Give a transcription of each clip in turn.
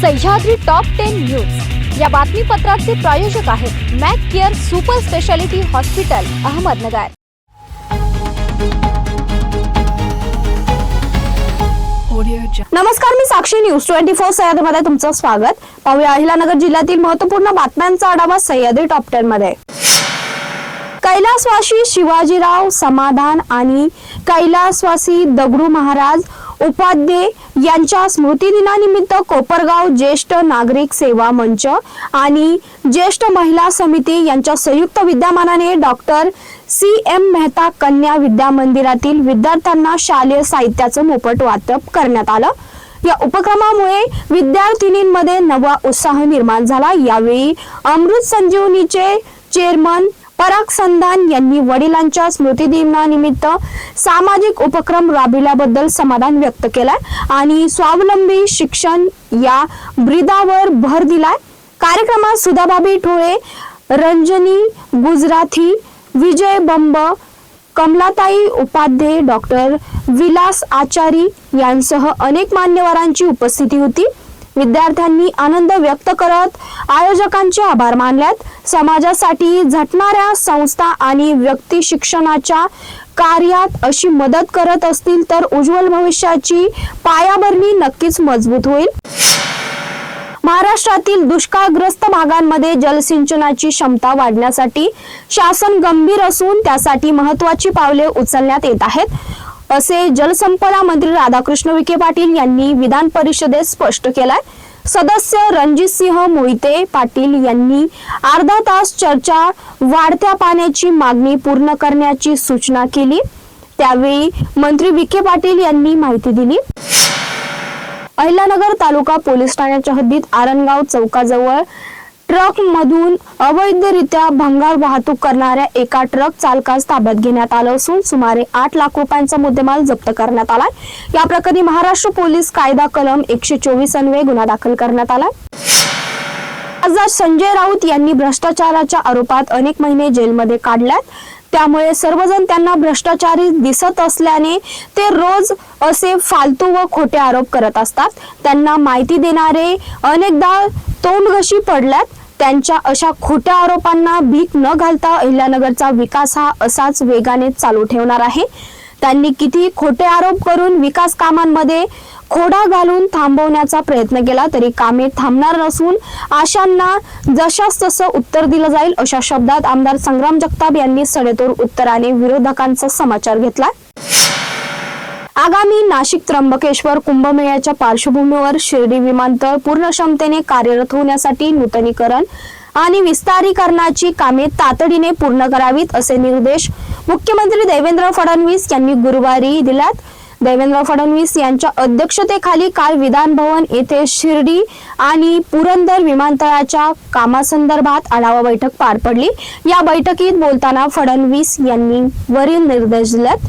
Sahyadri top ten news या बातमीपत्राचे प्रायोजक आहेत Mac Care super speciality hospital Ahmednagar. नमस्कार मी साक्षी न्यूज. ट्वेंटी फोर सह्याद्रीमध्ये तुमचं स्वागत. पाहूया अहिलानगर जिल्ह्यातील महत्त्वपूर्ण बातम्यांचा आढावा सह्याद्री टॉप टेन मध्ये. कैलासवासी शिवाजीराव समाधान आणि कैलासवासी दगडू महाराज उपाध्ये यांच्या स्मृतिदिनानिमित्त कोपरगाव ज्येष्ठ नागरिक सेवा मंच आणि ज्येष्ठ महिला समिती यांच्या संयुक्त विद्यमानाने doctor C M Mehta Kanya Vidya मंदिरातील विद्यार्थ्यांना शालेय साहित्याचं मोफत वाटप करण्यात आलं. या उपक्रमामुळे विद्यार्थिनींमध्ये नवा उत्साह निर्माण झाला. यावेळी अमृत संजीवनीचे चेअरमन पराग संधान यांनी वडिलांच्या स्मृतिदिनानिमित्त सामाजिक उपक्रम राबविल्याबद्दल समाधान व्यक्त केलाय आणि स्वावलंबी शिक्षण या ब्रिदावर भर दिलाय. कार्यक्रमात सुधाभाबी ठोळे रंजनी गुजराथी विजय बंब कमलाताई उपाध्ये डॉक्टर विलास आचारी यांसह अनेक मान्यवरांची उपस्थिती होती. विद्यार्थ्यांनी आनंद व्यक्त करत आयोजकांचे आभार मानल्यात. समाजासाठी झटणाऱ्या संस्था आणि व्यक्ती शिक्षणाच्या कार्यात अशी मदत करत असतील तर उज्ज्वल भविष्याची पायाभरणी नक्कीच मजबूत होईल. महाराष्ट्रातील दुष्काळग्रस्त भागांमध्ये जलसिंचनाची क्षमता वाढण्यासाठी शासन गंभीर असून त्यासाठी महत्वाची पावले उचलण्यात येत आहेत. असे जलसंपदा मंत्री राधाकृष्ण विखे पाटील यांनी विधान परिषदेत स्पष्ट केलाय. सदस्य रणजितसिंह मोहिते पाटील यांनी अर्धा तास चर्चा वाढत्या पाण्याची मागणी पूर्ण करण्याची सूचना केली. त्यावेळी मंत्री विखे पाटील यांनी माहिती दिली. अहिल्यानगर तालुका पोलीस ठाण्याच्या हद्दीत आरणगाव चौकाजवळ ट्रक मधून अवैधरित्या भंगार वाहतूक करणाऱ्या एका ट्रक चालकास ताब्यात घेण्यात आलं असून सुमारे आठ लाख रुपयांचा मुद्देमाल जप्त करण्यात आलाय. या प्रकरणी महाराष्ट्र पोलीस कायदा कलम एकशे चोवीस अन्वये गुन्हा दाखल करण्यात आलाय. खासदार संजय राऊत यांनी भ्रष्टाचाराच्या आरोपात अनेक महिने जेलमध्ये काढल्यात. त्यामुळे सर्वजण त्यांना भ्रष्टाचारी दिसत असल्याने ते रोज असे फालतू व खोटे आरोप करत असतात. त्यांना माहिती देणारे अनेकदा तोंडघशी पडल्यात. त्यांच्या अशा खोट्या आरोपांना भीक न घालता अहिल्यानगरचा विकास हा असाच वेगाने चालू ठेवणार आहे. त्यांनी किती खोटे आरोप करून विकास कामांमध्ये खोडा घालून थांबवण्याचा प्रयत्न केला तरी कामे थांबणार नसून आशांना जशास तसं उत्तर दिलं जाईल अशा शब्दात आमदार संग्राम जगताप यांनी सडेतोड उत्तराने विरोधकांचा समाचार घेतला. आगामी नाशिक त्र्यंबकेश्वर कुंभमेळ्याच्या पार्श्वभूमीवर शिर्डी विमानतळ पूर्ण क्षमतेने कार्यरत होण्यासाठी नूतनीकरण आणि विस्तारीकरणाची कामे तातडीने पूर्ण करावीत असे निर्देश मुख्यमंत्री देवेंद्र फडणवीस यांनी गुरुवारी दिल्यात देवेंद्र फडणवीस यांच्या अध्यक्षतेखाली काल विधान भवन येथे शिर्डी आणि पुरंदर विमानतळाच्या कामासंदर्भात आढावा बैठक पार पडली. या बैठकीत बोलताना फडणवीस यांनी वरील निर्देश दिलेत.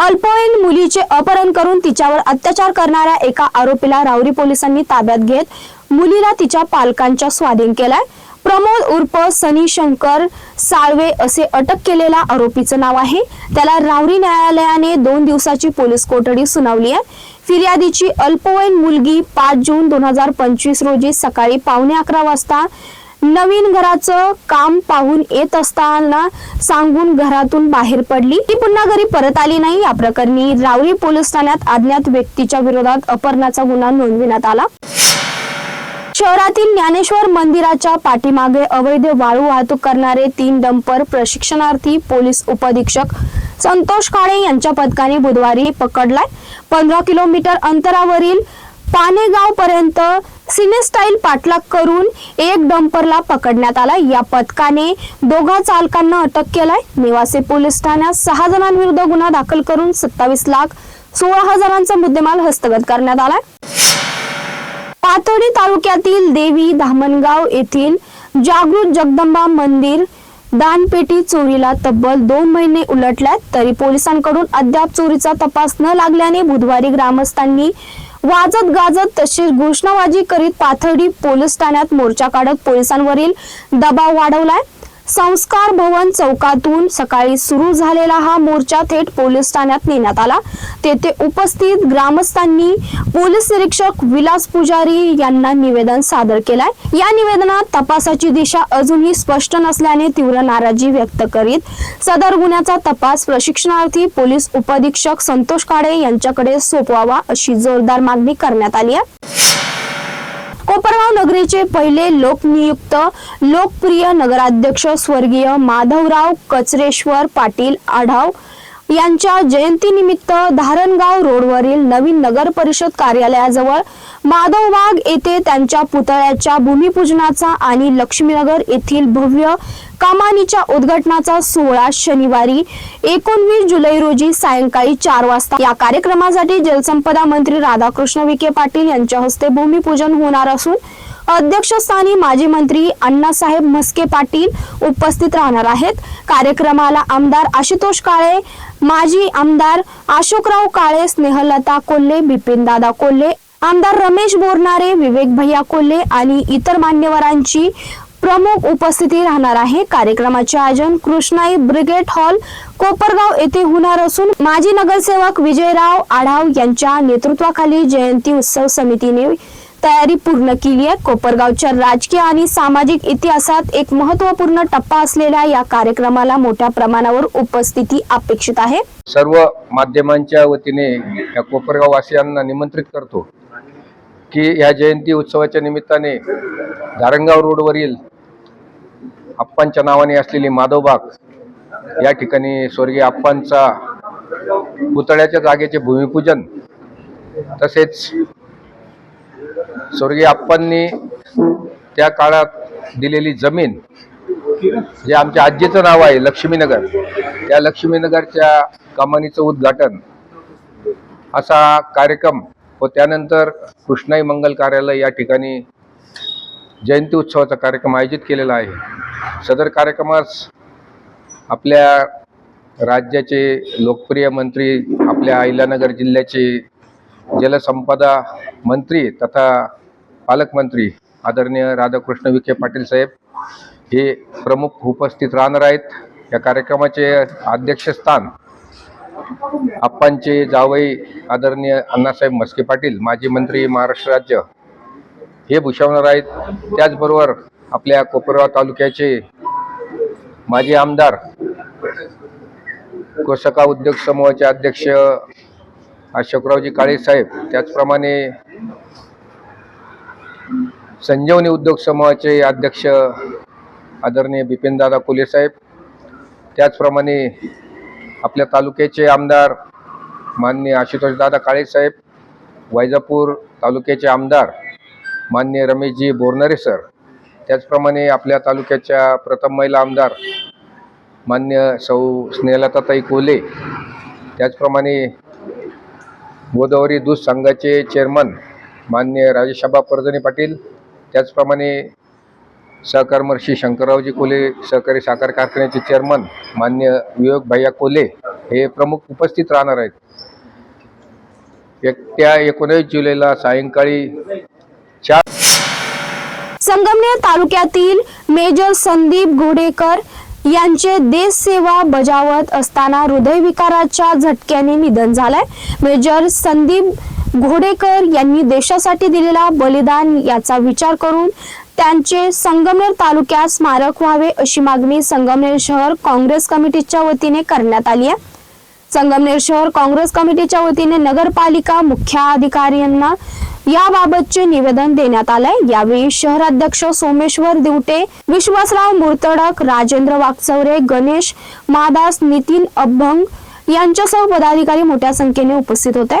अल्पवयीन मुलीचे अपहरण करून तिच्यावर अत्याचार करणाऱ्या एका आरोपीला रावरी पोलिसांनी ताब्यात घेत मुलीला तिच्या पालकांच्या स्वाधीन केलाय. प्रमोद उर्फ सनी शंकर साळवे असे अटक केलेल्या आरोपीचं नाव आहे. त्याला रावरी न्यायालयाने दोन दिवसाची पोलीस कोठडी सुनावली आहे. फिर्यादीची अल्पवयीन मुलगी पाच जून दोन हजार पंचवीस रोजी सकाळी पावणे अकरा वाजता नवीन घराचं काम पाहून येत असताना सांगून घरातून बाहेर पडली. ती पुन्हा घरी परत आली नाही. या प्रकरणी रावरी पोलीस ठाण्यात अज्ञात व्यक्तीच्या विरोधात अपहरणाचा गुन्हा नोंदविण्यात आला. शहरातील ज्ञानेश्वर मंदिराच्या पाठीमागे अवैध वाळू वाहतूक करणारे तीन डंपर प्रशिक्षणार्थी पोलीस उपअधीक्षक संतोष काळे यांच्या पथकाने बुधवारी पकडलाय. पंधरा किलोमीटर अंतरावरील पानेगाव पर्यंत सिनेस्टाईल पाठलाग करून एक डंपरला पकडण्यात आला. या पथकाने दोघा चालकांना अटक केलाय. निवासी पोलीस ठाण्यात सहा जणांविरुद्ध गुन्हा दाखल करून सत्तावीस लाख सोळा हजारांचा मुद्देमाल हस्तगत करण्यात आलाय. पाथर्डी तालुक्यातील देवी धामणगाव येथील जागृत जगदंबा मंदिर दानपेटी चोरीला तब्बल दोन महिने उलटल्यात. तरी पोलिसांकडून अद्याप चोरीचा तपास न लागल्याने बुधवारी ग्रामस्थांनी वाजत गाजत तसेच घोषणाबाजी करीत पाथर्डी पोलीस ठाण्यात मोर्चा काढत पोलिसांवरील दबाव वाढवलाय. संस्कार भवन चौकातून सकाळी सुरू झालेला हा मोर्चा थेट पोलीस ठाण्यात नेण्यात आला. तेथे उपस्थित ग्रामस्थांनी पोलीस निरीक्षक विलास पुजारी यांना निवेदन सादर केलंय. या निवेदनात तपासाची दिशा अजूनही स्पष्ट नसल्याने तीव्र नाराजी व्यक्त करीत सदर गुन्ह्याचा तपास प्रशिक्षणार्थी पोलीस उपअधीक्षक संतोष काळे यांच्याकडे सोपवावा अशी जोरदार मागणी करण्यात आली आहे. कोपरगाव नगरीचे पहिले लोकनियुक्त लोकप्रिय नगराध्यक्ष स्वर्गीय माधवराव कचरेश्वर पाटील आढाव यांच्या जयंतीनिमित्त धारणगाव रोडवरील नवीन नगर परिषद कार्यालयाजवळ माधवबाग येथे त्यांच्या पुतळ्याच्या भूमिपूजनाचा आणि लक्ष्मीनगर येथील भव्य कमानीच्या उद्घाटनाचा सोहळा शनिवारी एकोणवीस जुलै रोजी सायंकाळी चार वाजता या कार्यक्रमासाठी जलसंपदा मंत्री राधाकृष्ण विखे पाटील यांच्या हस्ते भूमिपूजन होणार असून अध्यक्षस्थानी माजी मंत्री अण्णासाहेब म्हस्के पाटील उपस्थित राहणार आहेत. कार्यक्रमाला आमदार आशुतोष काळे माजी आमदार अशोकराव काळे स्नेहलता कोल्हे बिपिन दादा कोल्हे आमदार रमेश बोरनारे विवेक भैया कोल्हे आणि इतर मान्यवरांची प्रमुख उपस्थिती राहणार आहे. कार्यक्रमाचे आयोजन कृष्णाई ब्रिगेड हॉल कोपरगाव येथे होणार असून माजी नगरसेवक विजयराव आढाव यांच्या नेतृत्वाखाली जयंती उत्सव समितीने तयारी पूर्ण केली आहे. कोपरगावच्या राजकीय आणि सामाजिक इतिहासात एक महत्त्वपूर्ण टप्पा असलेल्या या कार्यक्रमाला मोठ्या प्रमाणावर उपस्थिती अपेक्षित आहे. सर्व माध्यमांच्या वतीने या कोपरगाव वासियांना निमंत्रित करतो की या जयंती उत्सवाच्या निमित्ताने धारणगाव रोडवरील आप्पांच्या नावाने असलेली माधवबाग या ठिकाणी स्वर्गीय आप्पांचा पुतळ्याच्या जागेचे भूमिपूजन तसेच स्वर्गीय आप्पांनी त्या काळात दिलेली जमीन जे आमच्या आजीचं नाव आहे लक्ष्मीनगर. त्या लक्ष्मीनगरच्या कमानीचं उद्घाटन असा कार्यक्रम व त्यानंतर कृष्णाई मंगल कार्यालय या ठिकाणी जयंती उत्सवाचा कार्यक्रम आयोजित केलेला आहे. सदर कार्यक्रमास आपल्या राज्याचे लोकप्रिय मंत्री आपल्या अहिल्यानगर जिल्ह्याचे जलसंपदा मंत्री तथा पालकमंत्री आदरणीय राधाकृष्ण विखे पाटील साहेब हे प्रमुख उपस्थित राहणार आहेत. या कार्यक्रमाचे अध्यक्षस्थान आप्पांचे जावई आदरणीय अण्णासाहेब मस्के पाटील माजी मंत्री महाराष्ट्र राज्य हे भूषवणार आहेत. त्याचबरोबर आपल्या कोपरगाव तालुक्याचे माजी आमदार कोसका उद्योग समूहाचे अध्यक्ष अशोकरावजी काळे साहेब त्याचप्रमाणे संजीवनी उद्योग समूहाचे अध्यक्ष आदरणीय बिपिनदादा कोले साहेब त्याचप्रमाणे आपल्या तालुक्याचे आमदार माननीय आशुतोषदादा काळे साहेब वैजापूर तालुक्याचे आमदार माननीय रमेशजी बोरनरे सर त्याचप्रमाणे आपल्या तालुक्याच्या प्रथम महिला आमदार मान्य सौ स्नेहलताताई कोले त्याचप्रमाणे गोदावरी दूध संघाचे चेअरमन मान्य राजेशाबा परजणे पाटील त्याचप्रमाणे सहकर्मर्षी शंकररावजी कोले सहकारी साखर कारखान्याचे चेअरमन मान्य विवेक भैया कोले हे प्रमुख उपस्थित राहणार आहेत. एकट्या एकोणीस जुलैला सायंकाळी चार संगमनेर तालुक्यातील मेजर संदीप घोडेकर यांचे देश सेवा बजावत असताना हृदयविकाराच्या झटक्याने निधन झालंय. मेजर संदीप घोडेकर यांनी देशासाठी दिलेला बलिदान याचा विचार करून त्यांचे संगमनेर तालुक्यात स्मारक व्हावे अशी मागणी संगमनेर शहर काँग्रेस कमिटीच्या वतीने करण्यात आली आहे. संगमनेर शहर काँग्रेस कमिटीच्या वतीने नगरपालिका मुख्याधिकाऱ्यांना याबाबतचे निवेदन देण्यात आलंय. यावेळी शहराध्यक्ष सोमेश्वर दिवटे विश्वासराव मुर्तडक राजेंद्र वाकचौरे गणेश मादास नितीन अभंग यांच्यासह पदाधिकारी मोठ्या संख्येने उपस्थित होते.